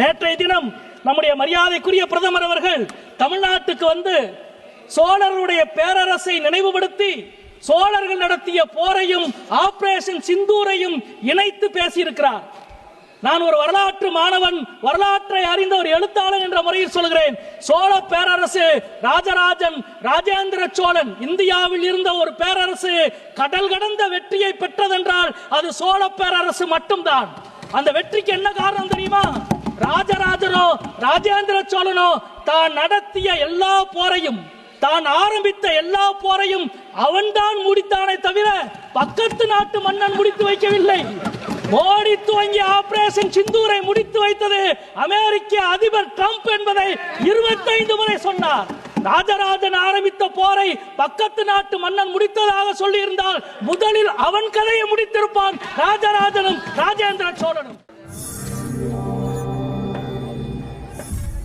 நேற்றைய தினம் நம்முடைய மரியாதைக்குரிய பிரதமர் அவர்கள் தமிழ்நாட்டுக்கு வந்து சோழருடைய பேரரசை நினைவுபடுத்தி சோழர்கள் நடத்திய போரையும் ஆபரேஷன் சிந்தூரையும் இணைத்து பேசியிருக்கிறார். நான் ஒரு வரலாற்று மாணவன் வரலாற்றை அறிந்த ஒரு எழுத்தாளன் என்ற முறையில் சொல்கிறேன். சோழ பேரரசு ராஜராஜன் ராஜேந்திர சோழன் இந்தியாவில் இருந்த ஒரு பேரரசு கடல் கடந்த வெற்றியை பெற்றதென்றால் அது சோழ பேரரசு மட்டும்தான். அந்த வெற்றிக்கு என்ன காரணம் ராஜேந்திர சோழனோ தான் நடத்திய எல்லா போரையும் தான் ஆரம்பித்த எல்லா போரையும் அவன்தான் முடித்தானே தவிர பக்கத்து நாட்டு மன்னன் முடித்து வைக்கவில்லை. மோடி துவங்கிய ஆபரேஷன் சிந்தூரை முடித்து வைத்தது அமெரிக்க அதிபர் ட்ரம்ப் என்பதை இருபத்தைந்து முறை சொன்னார். ராஜராஜன் ஆரம்பித்த போரை பக்கத்து நாட்டு மன்னன் முடித்ததாக சொல்லி இருந்தால் முதலில் அவன் கதையை முடித்திருப்பான் ராஜராஜனும் ராஜேந்திர சோழனும்